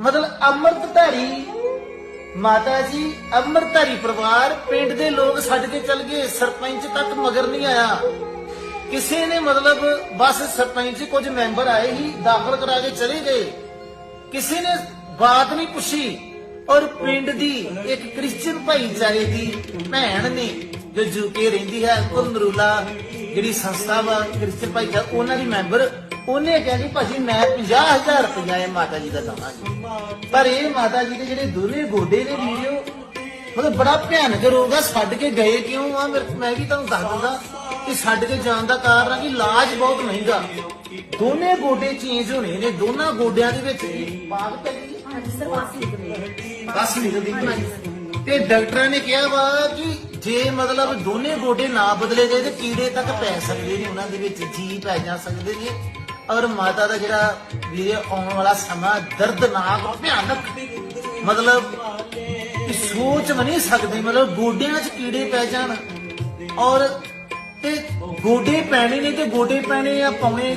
ਮਤਲਬ ਅੰਮ੍ਰਿਤਧਾਰੀ ਮਾਤਾ ਜੀ, ਅੰਮ੍ਰਿਤਧਾਰੀ ਪਰਿਵਾਰ, ਪਿੰਡ ਦੇ ਲੋਕ ਛੱਡ ਕੇ ਚਲ ਗਏ, ਸਰਪੰਚ ਤੱਕ ਮਗਰ ਨਹੀਂ ਆਇਆ। ਕਿਸੇ ਨੇ ਮਤਲਬ ਬਸ ਸਰਪੰਚ ਕੁਝ ਮੈਂਬਰ ਆਏ ਹੀ ਦਾਖਲ ਕਰਾ ਕੇ ਚਲੇ ਗਏ। ਕਿਸੇ ਨੇ ਬਾਤ ਨਹੀਂ ਪੁੱਛੀ ਔਰ ਪਿੰਡ ਦੀ ਇੱਕ ਕ੍ਰਿਸਚੀਅਨ ਭਾਈਚਾਰੇ ਦੀ ਭੈਣ ਨੇ ਜੋ ਜੂਕੇ ਰਹਿੰਦੀ ਹੈ ਕੁਲਨਰੂਲਾ ਜਿਹੜੀ ਸੰਸਥਾ ਵਾ ਕ੍ਰਿਸਚੀਅਨ ਭਾਈਚਾਰਾ, ਉਹਨਾਂ ਦੀ ਮੈਂਬਰ ਉਹਨੇ ਕਿਹਾ ਕਿ ਭਾਜੀ ਮੈਂ 50000 ਰੁਪਇਆ ਇਹ ਮਾਤਾ ਜੀ ਦਾ ਦਵਾਂਗੀ ਪਰ ਇਹ ਮਾਤਾ ਜੀ ਦੇ ਜਿਹੜੇ ਦੋਨੇ ਗੋਡੇ ਨੇ ਵੀਡੀਓ ਮਤਲਬ ਬੜਾ ਭਿਆਨਕ ਰੋਗ ਆ ਛੱਡ ਕੇ ਗਏ ਕਿਉਂ ਆ? ਮੇਰੇ- ਮੈਂ ਵੀ ਤੁਹਾਨੂੰ ਦੱਸ ਦਿੰਦਾ ਕਿ ਛੱਡ ਕੇ ਜਾਣ ਦਾ ਕਾਰਨ ਆ ਕਿ ਇਲਾਜ ਬਹੁਤ ਮਹਿੰਗਾ। ਦੋਨੇ ਗੋਡੇ ਚੇਂਜ ਹੋਣੇ ਨੇ ਦੋਨਾਂ ਗੋਡਿਆਂ ਦੇ ਵਿੱਚ। ਬਾਗ ਪੈ ਗਈ ਬਸ ਨਿਕਲਦੀ ਤੇ ਡਾਕਟਰਾਂ ਨੇ ਕਿਹਾ ਵਾ ਕਿ ਜੇ ਮਤਲਬ ਦੋਨੇ ਗੋਡੇ ਨਾ ਬਦਲੇ ਗਏ ਤੇ ਕੀੜੇ ਤੱਕ ਪੈ ਸਕਦੇ ਨੇ ਉਹਨਾਂ ਦੇ ਵਿੱਚ ਜੀ ਪੈ ਜਾ ਸਕਦੇ ਨੇ। ਔਰ ਮਾਤਾ ਦਾ ਜਿਹੜਾ ਵੀਰੇ ਆਉਣ ਵਾਲਾ ਸਮਾਂ ਦਰਦਨਾਕ ਔਰ ਭਿਆਨਕ ਮਤਲਬ ਸੋਚ ਵੀ ਨਹੀਂ ਸਕਦੇ, ਮਤਲਬ ਗੋਡਿਆਂ 'ਚ ਕੀੜੇ ਪੈ ਜਾਣ ਔਰ ਤੇ ਗੋਡੇ ਪੈਣੇ ਨੇ ਤੇ ਗੋਡੇ ਪੈਣੇ ਆ ਪਾਉਣੇ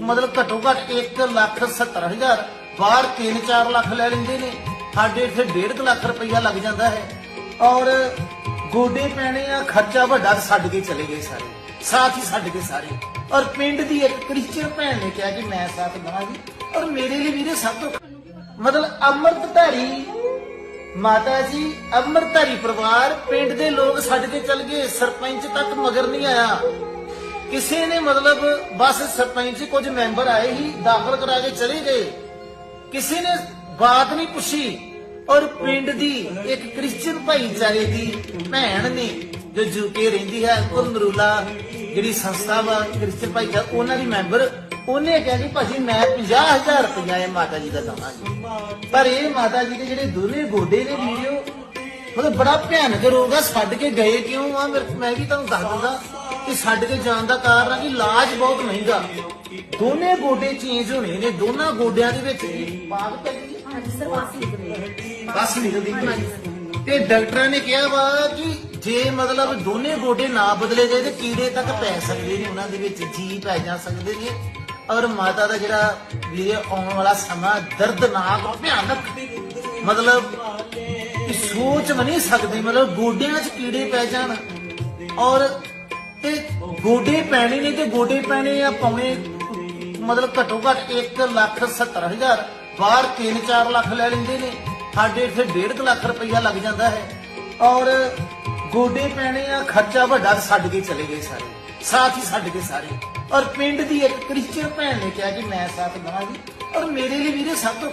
ਮਤਲਬ ਘੱਟੋ ਘੱਟ 1 ਲੱਖ 70 ਹਜ਼ਾਰ ਬਾਹਰ 3-4 ਲੱਖ ਲੈ ਲੈਂਦੇ ਨੇ। ਸਾਡੇ ਇੱਥੇ 1.5 ਲੱਖ ਰੁਪਈਆ ਲੱਗ ਜਾਂਦਾ ਹੈ। ਔਰ ਗੋਡੇ ਪੈਣੇ ਆ, ਖਰਚਾ ਵੱਡਾ ਛੱਡ ਕੇ ਚਲੇ ਗਏ ਸਾਰੇ। ਸਾਥ ਹੀ ਛੱਡ ਕੇ ਸਾਰੇ। ਔਰ ਪਿੰਡ ਦੀ ਇੱਕ ਕ੍ਰਿਸਚੀਅਨ ਭੈਣ ਨੇ ਕਿਹਾ ਕਿ ਮੈਂ ਸਾਥ ਦਵਾਂਗੀ ਔਰ ਮੇਰੇ ਲਈ ਵੀਰੇ ਸਭ ਤੋਂ ਮਤਲਬ ਅੰਮ੍ਰਿਤਧਾਰੀ ਮਾਤਾ ਜੀ ਅੰਮ੍ਰਿਤਧਾਰੀ ਪਰਿਵਾਰ, ਪਿੰਡ ਦੇ ਲੋਕ ਛੱਡ ਕੇ ਚਲ ਗਏ। ਸਰਪੰਚ ਤੱਕ ਮਗਰ ਨਹੀਂ ਆਇਆ। ਕਿਸੇ ਨੇ ਮਤਲਬ ਬਸ ਸਰਪੰਚ ਕੁਝ ਮੈਂਬਰ ਆਏ ਹੀ ਦਾਖਲ ਕਰਾ ਕੇ ਚਲੇ ਗਏ। ਕਿਸੇ ਨੇ ਬਾਤ ਨਹੀਂ ਪੁੱਛੀ। ਔਰ ਪਿੰਡ ਦੀ ਇੱਕ ਕ੍ਰਿਸਚੀਅਨ ਭਾਈਚਾਰੇ ਦੀ ਭੈਣ ਨੇ ਜੋ ਯੂਕੇ ਰਹਿੰਦੀ ਹੈ ਕੁਲਨਰੂਲਾ ਜਿਹੜੀ ਸੰਸਥਾ ਵਾ ਕ੍ਰਿਸਚੀਅਨ ਭਾਈਚਾਰਾ ਉਹਨਾਂ ਦੀ ਮੈਂਬਰ ਉਹਨੇ ਕਿਹਾ ਕਿ ਭਾਜੀ ਮੈਂ 50000 ਰੁਪਇਆ ਇਹ ਮਾਤਾ ਜੀ ਦਾ ਦਵਾਂਗੀ ਪਰ ਇਹ ਮਾਤਾ ਜੀ ਦੇ ਜਿਹੜੇ ਦੋਨੇ ਗੋਡੇ ਨੇ ਵੀਡੀਓ ਮਤਲਬ ਬੜਾ ਭਿਆਨਕ ਰੋਗ ਆ ਛੱਡ ਕੇ ਗਏ ਕਿਉਂ ਆ? ਮੈਂ ਵੀ ਤੁਹਾਨੂੰ ਦੱਸ ਦਿੰਦਾ ਕਿ ਛੱਡ ਕੇ ਜਾਣ ਦਾ ਕਾਰਨ ਆ ਕਿ ਇਲਾਜ ਬਹੁਤ ਮਹਿੰਗਾ। ਦੋਨੇ ਗੋਡੇ ਚੇਂਜ ਹੋਣੇ ਨੇ ਦੋਨਾਂ ਗੋਡਿਆਂ ਦੇ ਵਿੱਚ। ਬਾਗ ਪੈ ਗਈ ਹਾਂਜੀ ਸਰ ਵਾਸੀ ਨਿਕਲੇ। ਬਸ ਨਿਕਲਦੀ ਤੇ ਡਾਕਟਰਾਂ ਨੇ ਕਿਹਾ ਵਾ ਕਿ ਜੇ ਮਤਲਬ ਦੋਨੇ ਗੋਡੇ ਨਾ ਬਦਲੇ ਗਏ ਤੇ ਕੀੜੇ ਤੱਕ ਪੈ ਸਕਦੇ ਨੇ ਉਹਨਾਂ ਦੇ ਵਿੱਚ ਜੀ ਪੈ ਜਾ ਸਕਦੇ ਨੇ। ਔਰ ਮਾਤਾ ਦਾ ਜਿਹੜਾ ਵੀਰੇ ਆਉਣ ਵਾਲਾ ਸਮਾਂ ਦਰਦਨਾਕ ਔਰ ਭਿਆਨਕ ਮਤਲਬ ਕਿ ਸੋਚ ਵੀ ਨਹੀਂ ਸਕਦੇ ਮਤਲਬ ਗੋਡਿਆਂ 'ਚ ਕੀੜੇ ਪੈ ਜਾਣ। ਔਰ ਤੇ ਗੋਡੇ ਪੈਣੇ ਨੇ ਤੇ ਗੋਡੇ ਪੈਣੇ ਆ ਪੌਣੇ ਮਤਲਬ ਘੱਟੋ ਘੱਟ 1 ਲੱਖ 70 ਹਜ਼ਾਰ। ਬਾਹਰ 3-4 ਲੱਖ ਲੈ ਲੈਂਦੇ ਨੇ। ਸਾਡੇ ਇੱਥੇ 1.5 ਲੱਖ ਰੁਪਈਆ ਲੱਗ ਜਾਂਦਾ ਹੈ। ਔਰ ਗੋਡੇ ਪੈਣੇ ਆ, ਖਰਚਾ ਵੱਡਾ ਛੱਡ ਕੇ ਚਲੇ ਗਏ ਸਾਰੇ। ਸਾਥ ਹੀ ਛੱਡ ਕੇ ਸਾਰੇ। ਔਰ ਪਿੰਡ ਦੀ ਇੱਕ ਕ੍ਰਿਸਚੀਅਨ ਭੈਣ ਨੇ ਕਿਹਾ ਕਿ ਮੈਂ ਸਾਥ ਦਵਾਂਗੀ। ਔਰ ਮੇਰੇ ਲਈ ਵੀਰੇ ਸਭ ਤੋਂ